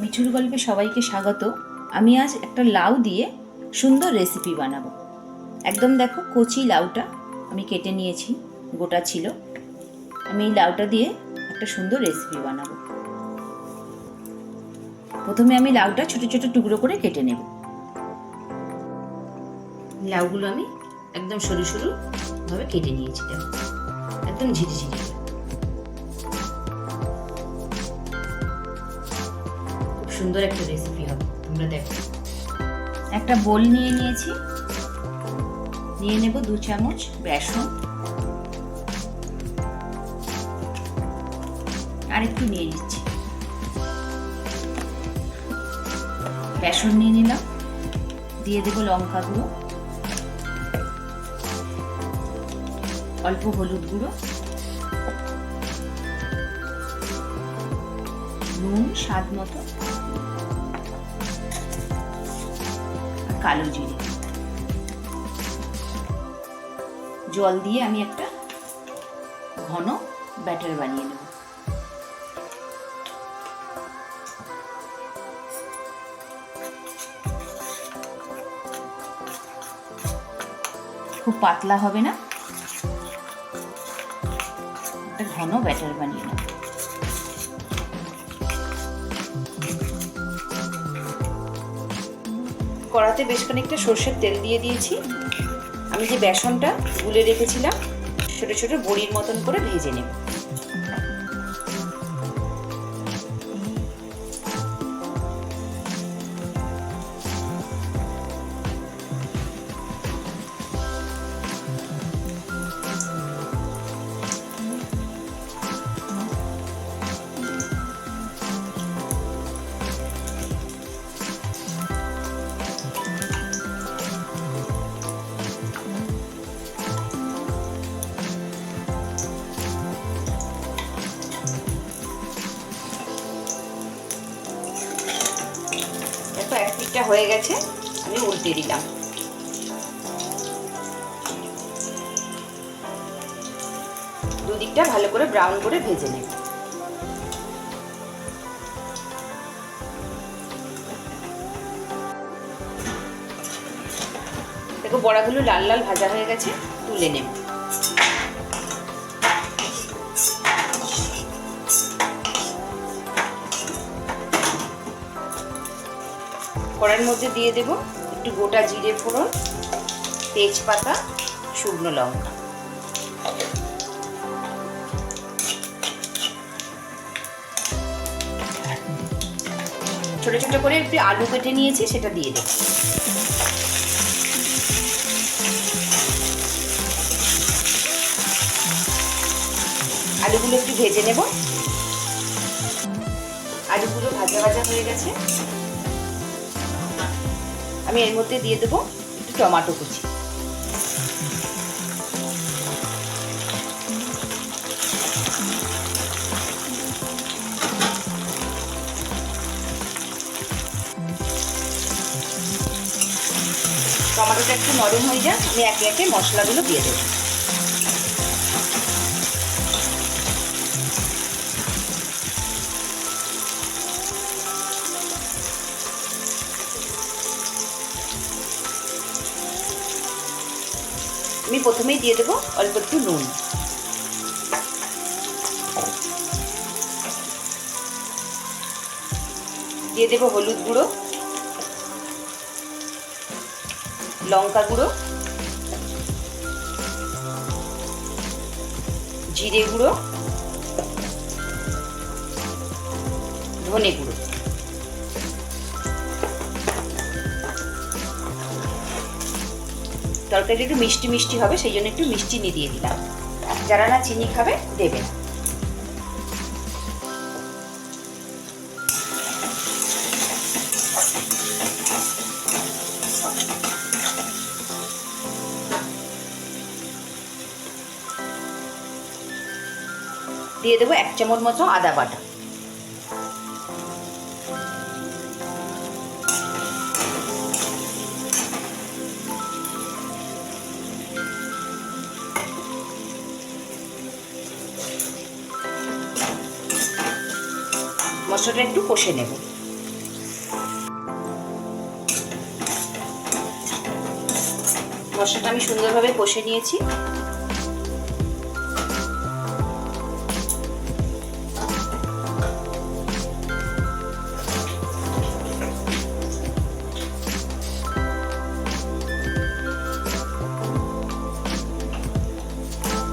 মিঠুর গল্পে সবাইকে স্বাগত। আমি আজ একটা লাউ দিয়ে সুন্দর রেসিপি বানাবো। একদম দেখো কচি লাউটা আমি কেটে নিয়েছি, গোটা ছিল। আমি এই লাউটা দিয়ে একটা সুন্দর রেসিপি বানাবো। প্রথমে আমি লাউটা ছোট ছোট টুকরো করে কেটে নেব। লাউগুলো আমি একদম সরু সরু ভাবে কেটে নিয়েছি একদম ঝিরিঝিরি। সুন্দর একটা রেসিপি হবে। তোমরা দেখো। একটা বোল নিয়ে নিয়েছি। নিয়ে নেব দু চামচ বেসন। আর একটু নিয়ে নিচ্ছি বেসন নিয়ে নিলাম। দিয়ে দেবো লঙ্কা গুঁড়ো। অল্প হলুদ গুঁড়ো। নুন, স্বাদ মতো। কালো জিরে। জল দিয়ে আমি একটা ঘন ব্যাটার বানিয়ে নেব। খুব পাতলা হবে না। একটা ঘন ব্যাটার বানিয়ে নেব। কড়াতে বেশ খানিকটা সর্ষের তেল দিয়ে দিয়েছি। আমি যে বেসনটা গুলে রেখেছিলাম, ছোটো ছোটো বড়ির মতন করে ভেজে নেব। দেখো হয়ে গেছে, আমি উল্টে দিলাম। দুদিকটা ভালো করে ব্রাউন করে ভেজে নেব। দেখো বড়াগুলো লাল লাল ভাজা হয়ে গেছে, তুলে নেব। কড়ার মধ্যে দিয়ে দেব একটু গোটা জিরে ফোড়ন, তেজপাতা, শুকনো লঙ্কা। ছোট ছোট করে একটু আলু কেটে নিয়েছি, সেটা দিয়ে দেব। আলুগুলো একটু ভেজে নেব। আলুগুলো ভাজা ভাজা হয়ে গেছে। আমি এর মধ্যে দিয়ে দেবো একটু টমাটো কুচি। টমাটোটা একটু নরম হয়ে যাক, আমি একে একে মশলাগুলো দিয়ে দেবো। আমি প্রথমেই দিয়ে দেবো অল্প একটু নুন। দিয়ে দেবো হলুদ গুঁড়ো, লঙ্কা গুঁড়ো, জিরে গুঁড়ো, ধনে গুঁড়ো। তরকারি একটু মিষ্টি মিষ্টি হবে, সেই জন্য একটু মিষ্টি নিয়ে দিয়ে দিলাম। যারা না চিনি খাবে দেবেন দিয়ে দেবো এক চামচ মতো আদা বাটা। মাংসটা একটু কষে নেব। মশলাটা আমি সুন্দরভাবে কষে নিয়েছি।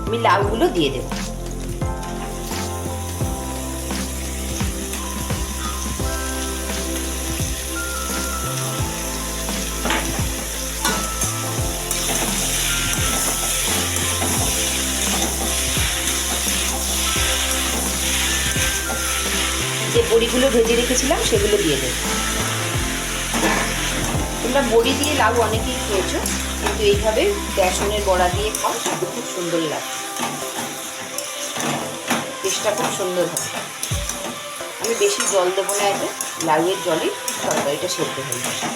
আমি লাউগুলো দিয়ে দেবো। যে বড়িগুলো ভেজে রেখেছিলাম, সেগুলো দিয়ে দেব। তোমরা বড়ি দিয়ে লাউ অনেকেই খেয়েছো, কিন্তু এইভাবে বেসনের বড়া দিয়ে খাও, সেটা খুব সুন্দর লাগে টেস্টটা খুব সুন্দর হবে। আমি বেশি জল দেবো না এতে, লাউয়ের জলে তরকারিটা সেদ্ধ হয়ে যাবে।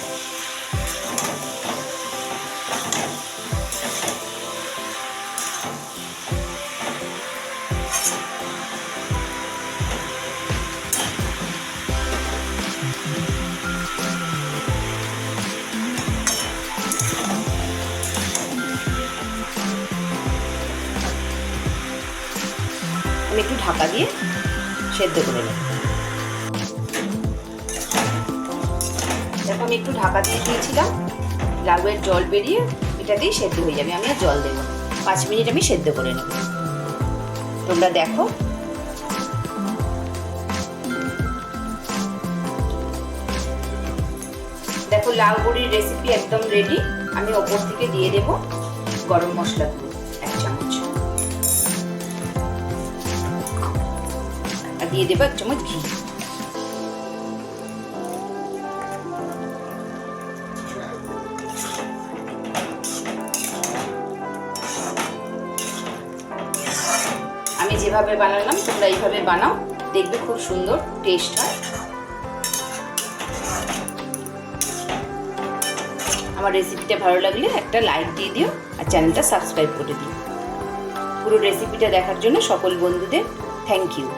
আমি একটু ঢাকা দিয়ে সেদ্ধ করে নেব। দেখো, আমি একটু ঢাকা দিয়ে দিয়েছিলাম। লাউয়ের জল বেরিয়ে এটাতেই সেদ্ধ হয়ে যাবে। আমি আর জল দেবো পাঁচ মিনিট আমি সেদ্ধ করে নেব। তোমরা দেখো। দেখো, লাউ বড়ির রেসিপি একদম রেডি আমি ওপর থেকে দিয়ে দেব গরম মশলা আর দিয়ে দেবো, এক চামচ ঘি। আমি যেভাবে বানালাম, তোমরা এইভাবে বানাও, দেখবে খুব সুন্দর টেস্ট হয়। আমার রেসিপিটা ভালো লাগলে একটা লাইক দিয়ে দিও আর চ্যানেলটা সাবস্ক্রাইব করে দিও। পুরো রেসিপিটা দেখার জন্য সকল বন্ধুদের থ্যাংক ইউ